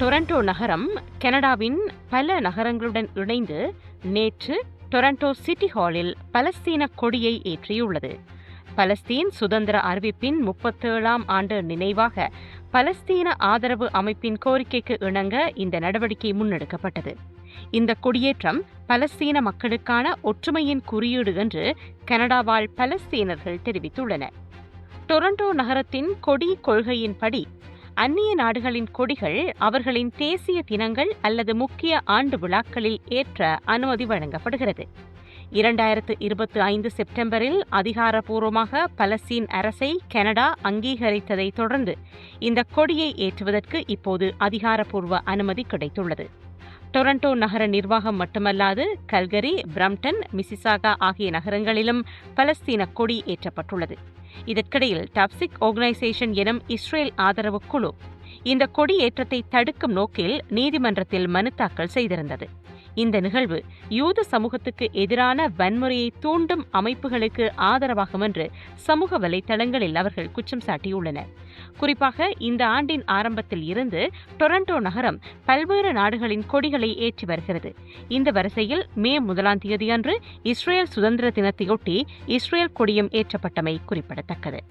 Toronto நகரம் கனடாவின் பல நகரங்களுடன் இணைந்து நேற்று டொரண்டோ சிட்டி ஹாலில் பலஸ்தீன கொடியை ஏற்றியுள்ளது. பலஸ்தீன் சுதந்திர அறிவிப்பின் முப்பத்தேழாம் ஆண்டு நினைவாக பலஸ்தீன ஆதரவு அமைப்பின் கோரிக்கைக்கு இணங்க இந்த நடவடிக்கை முன்னெடுக்கப்பட்டது. இந்த கொடியேற்றம் பலஸ்தீன மக்களுக்கான ஒற்றுமையின் குறியீடு என்று கனடாவால் பலஸ்தீனர்கள் தெரிவித்துள்ளனர் டொரண்டோ நகரத்தின் கொடி கொள்கையின்படி அந்நிய நாடுகளின் கொடிகள் அவர்களின் தேசிய தினங்கள் அல்லது முக்கிய ஆண்டு விழாக்களில் ஏற்ற அனுமதி வழங்கப்படுகிறது. இரண்டாயிரத்து இருபத்தி ஐந்து செப்டம்பரில் அதிகாரப்பூர்வமாக பலஸ்தீன் அரசை கனடா அங்கீகரித்ததை தொடர்ந்து இந்த கொடியை ஏற்றுவதற்கு இப்போது அதிகாரப்பூர்வ அனுமதி கிடைத்துள்ளது. டொரண்டோ நகர நிர்வாகம் மட்டுமல்லாது கல்கரி பிரம்டன் மிசிசாகா ஆகிய நகரங்களிலும் பலஸ்தீன கொடி ஏற்றப்பட்டுள்ளது. இதற்கிடையில் டப்சிக் ஆர்கனைசேஷன் எனும் இஸ்ரேல் ஆதரவு குழு இந்த கொடி ஏற்றத்தை தடுக்கும் நோக்கில் நீதிமன்றத்தில் மனு தாக்கல் செய்திருந்தது. இந்த நிகழ்வு யூத சமூகத்துக்கு எதிரான வன்முறையை தூண்டும் அமைப்புகளுக்கு ஆதரவாகும் என்று சமூக வலைதளங்களில் அவர்கள் குற்றம் சாட்டியுள்ளனர். குறிப்பாக இந்த ஆண்டின் ஆரம்பத்தில் இருந்து டொரண்டோ நகரம் பல்வேறு நாடுகளின் கொடிகளை ஏற்றி வருகிறது. இந்த வரிசையில் மே முதலாம் தேதியன்று இஸ்ரேல் சுதந்திர தினத்தையொட்டி இஸ்ரேல் கொடியும் ஏற்றப்பட்டமை குறிப்பிடத்தக்கது.